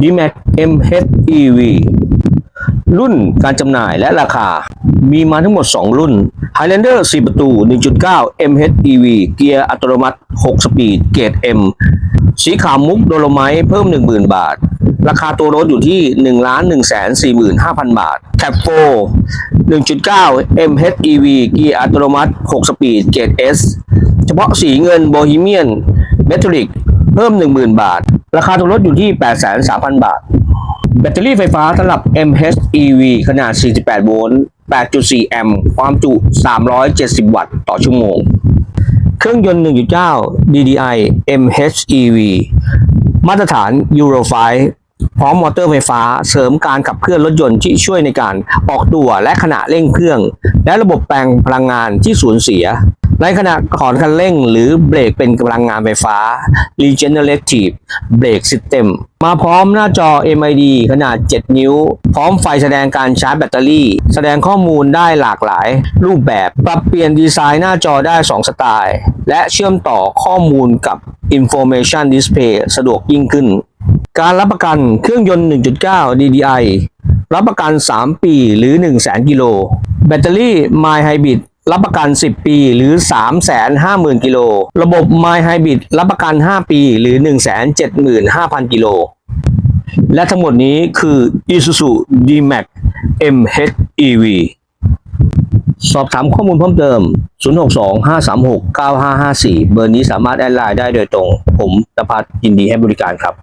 DMAX MHEV รุ่นการจำหน่ายและราคา มีมาทั้งหมด 2 รุ่น Highlander 4 ประตู 1.9 MHEV เกียร์อัตโนมัติ 6 สปีด เกรด M สีขาวมุกโดโลไมต์เพิ่ม 10,000 บาท ราคาตัวรถอยู่ที่ 1 1 4 5 0 0 0 บาท Cap 4 1.9 MHEV เกียร์อัตโนมัติ 6 สปีด เกรด S เฉพาะสีเงินโบฮีเมียนเมทัลลิกเพิ่ม 10,000 บาท ราคาตัวรถอยู่ที่ 83,000 บาท แบตเตอรี่ไฟฟ้าสำหรับ MHEV ขนาด 48 โวลต์ 8.4 แอมป์ ความจุ 370 วัตต์ต่อชั่วโมง เครื่องยนต์ 1.9 DDI MHEV มาตรฐาน Euro 5 พร้อมมอเตอร์ไฟฟ้าเสริมการขับเคลื่อนรถยนต์ที่ช่วยในการออกตัวและขณะเร่งเครื่อง และระบบแปลงพลังงานที่สูญเสีย ในขณะถอนคันเร่งหรือเบรกเป็นพลังงานไฟฟ้า Regenerative Brake System มาพร้อมหน้าจอ MID ขนาด 7 นิ้ว พร้อมไฟแสดงการชาร์จแบตเตอรี่ แสดงข้อมูลได้หลากหลายรูปแบบ ปรับเปลี่ยนดีไซน์หน้าจอได้ 2 สไตล์ และเชื่อมต่อข้อมูลกับ Information Display สะดวกยิ่งขึ้น การรับประกันเครื่องยนต์ 1.9 DDI รับประกัน 3 ปีหรือ 1 0 0 0 0 0 กิโล แบตเตอรี่ My Hybrid รับประกัน 10 ปีหรือ 350,000 กิโล ระบบ My Hybrid รับประกัน 5 ปีหรือ 175,000 กิโล และทั้งหมดนี้คือ Isuzu D-Max MHEV สอบถามข้อมูลเพิ่มเติม 062 536 9554 เบอร์นี้สามารถแอดไลน์ได้โดยตรง ผมนภัสยินดีให้บริการครับ